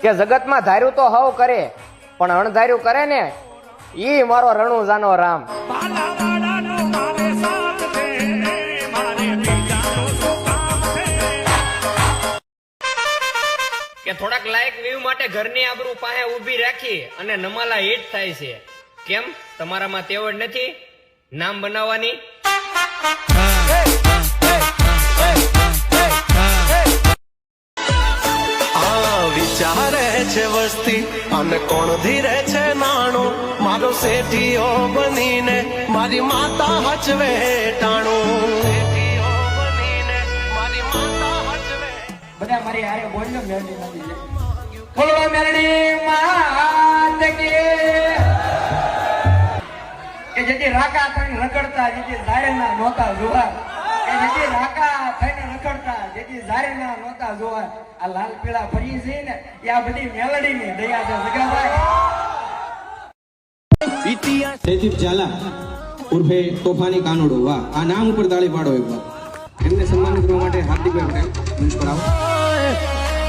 કે જગતમાં ધાર્યું તો હવ કરે પણ અણધાર્યું કરે ને ઈ મારો રણુ જાનો રામ કે થોડાક લાયક વ્યૂ માટે ઘરની આબરૂ પાસે ઊભી રાખી અને નમાલા હિટ થાય છે. કેમ? તમારામાં તેવડ નથી? નામ બનાવવાની? આ વિચારે છે વસ્તી. અને કોણ ધીરે છે નાણું? મારો શેઠીઓ બનીને મારી માતા હચવે ટાણું. બધા મારી હારે બોલજો મેરડી નથી બોલો મેરડી જેથી રાકા થઈને રગડતા, જેથી ઝાડના નહોતા જોવા. કે જેથી રાકા થઈને રખડતા જેથી ઝાડના નહોતા જોવા આ લાલ પીળા ફરી છે ને એ આ બધી મેલડી ની દયા છે સગાભાઈ જયદીપ ઝાલા ઉર્ફે તોફાની કાનોડો. વાહ આ નામ ઉપર તાળી પાડો એમને સન્માનિત કરવા માટે હાર્દિકભાઈ પટેલ મંચ પર આવો.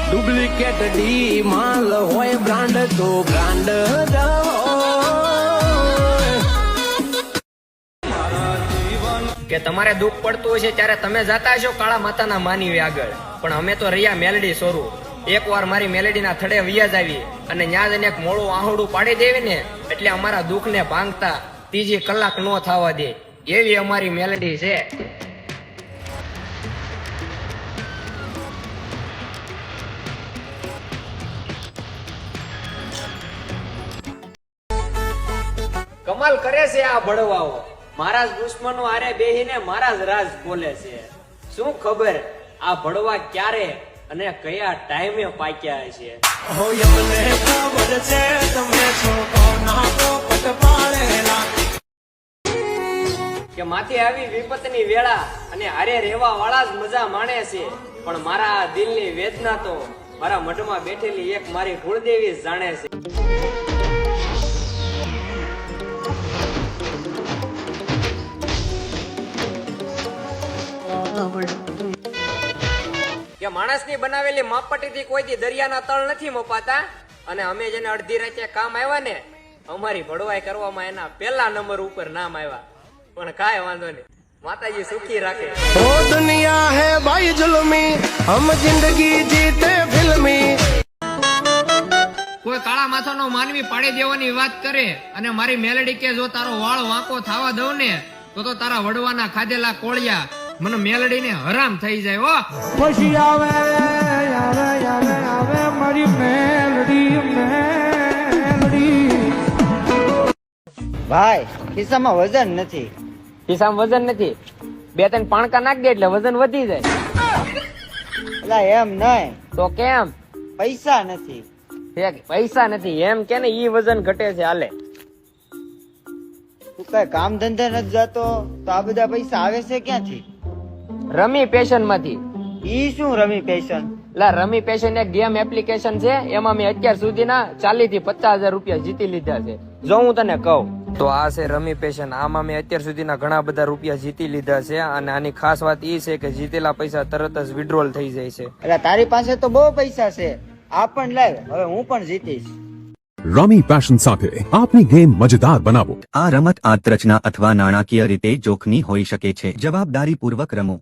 ડુપ્લિકેટ ડી માલ હોય બ્રાન્ડ તો બ્રાન્ડ કે તમારે દુઃખ પડતું છે ત્યારે તમે જતા હશો કાળા માતાના માનવી આગળ. પણ અમે તો રહ્યા મેલડી સોરું. એકવાર મારી મેલેડીના થડે વ્યાજ આવી અને ન્યા જઈને એક મોડું આહોડું પાડી દેવી ને એટલે અમારા દુઃખને ભાંગતા ત્રીજી કલાક ન થવા દે. એવી અમારી મેલેડી છે. કમાલ કરે છે આ ભડવાઓ. મારા જ દુશ્મનો આરે બેહીને મારા જ રાજ બોલે છે. શું ખબર આ ભડવા ક્યારે અને કયા ટાઈમે પાક્યા છે? ખબર તમે છો કોના પોપટ પાડેલા કે માથે આવી વિપતની વેળા અને હારે રહેવા વાળા જ મજા માણે છે. પણ મારા આ દિલની વેદના તો મારા મઢમાં બેઠેલી એક મારી કુળદેવી જાણે છે. કે માણસની બનાવેલી માપટીથી કોઈથી દરિયાના તળ નથી મપાતા? અને અમે જેને અડધી રાતે કામ આવ્યા ને અમારી ભડવાઈ કરવામાં એના પહેલા નંબર ઉપર નામ આવ્યા પણ કાંઈ વાંધો નહીં. માતાજી સુખી રાખે. ઓ દુનિયા હે ભાઈ જુલમી હમ જિંદગી જીતે ફિલ્મી. કોઈ કાળા માથાનો માનવી પાડી દેવાની વાત કરે અને મારી મેલેડી કે જો તારો વાળ વાંકો થવા દઉં ને તો તો તારા વડવાના ખાધેલા કોળિયા મને મેલડીને હરામ થઈ જાય હો. પછી આવે આવે આવે આવે મારી મેલડી મેલડી. ભાઈ ખિસ્સામાં વજન નથી. ખિસ્સામાં વજન નથી. બે ત્રણ પાણકા નાખ દે એટલે વજન વધી જાય. એટલે એમ નહીં. તો કેમ? પૈસા નથી. પૈસા નથી. એમ કે ને ઈ વજન ઘટે છે હાલે. તું કઈ કામ ધંધે નથી જતો તો આ બધા પૈસા આવે છે ક્યાંથી? રમી પેશનમાંથી. ઈ શું રમી પેશન લા રમી પેશન એક ગેમ એપ્લિકેશન છે એમાં મેં અત્યાર સુધીના ચાલીસથી પચાસ હજાર રૂપિયા જીતી લીધા છે. જો હું તને કહું તો આ છે રમી પેશન આમાં મેં અત્યાર સુધીના ઘણા બધા રૂપિયા જીતી લીધા છે અને આની ખાસ વાત એ છે કે જીતેલા પૈસા તરત જ વિડ્રોલ થઈ જાય છે. એટલે તારી પાસે તો બહુ પૈસા છે. આ પણ લાવ હવે હું પણ જીતીશ. રમી પેશન સાથે આપની ગેમ મજેદાર બનાવો. આ રમત આંતરચના અથવા નાણાકીય રીતે જોખમી હોઈ શકે છે. જવાબદારીપૂર્વક રમો.